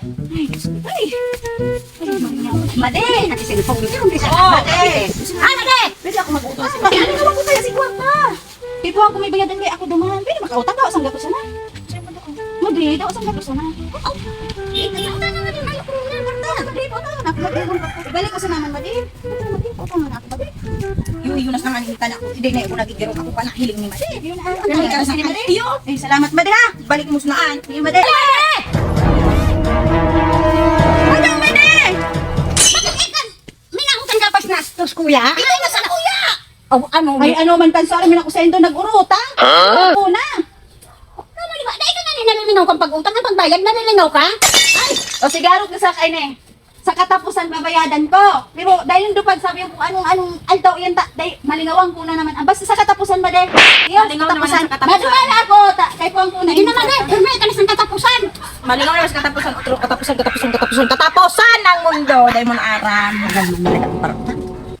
Ay. Made, cellphone ko. Hindi siya. Oh. Made. Ah, Made. Pwede ako mag-utang Ah, Made, ano naman ko kaya si Kwarta? Ako may bayadan kay ako duman. Pwede makautang daw sang gato sana. Made, daw sang gato sana. Oh. Utang na din ayo ko na Kwarta. Made, utang na ako. Made, Ibalik ko sa naman Made. Made, utang na ako Made. Yung yun nas naman kita na ako. Hindi na ako nagigiro ako pa na hiling ni Made. Yun ka sa Made? Iyo. Eh salamat Made ha. Balik mo sunaan. Sige, Made. Ano, pas nastos kuya. Ay, nasa kuya. Oh, ano? Ay, ano man tan sa amin ako sa indo nag-urutang. Ako na. Ano di ba? Dahil ka nga nalilinaw kang pag-utang ng pagbayad, nalilinaw ka? Ay! O sigarot na sa kain eh. Sa katapusan babayadan ko. Pero dahil yung dupag sabi yung kung anong anong aldaw yan ta, dahil malingawang ko na naman. Ah, basta sa katapusan ba de? Malingaw ang sa katapusan. Madumala ako ta, kay kuang kuna. Hindi naman eh, hirme ka na sa katapusan. Malingaw naman sa katapusan, otro, katapusan, katapusan, katapusan, katapusan ng mundo. Dahil mo na aram. Mo na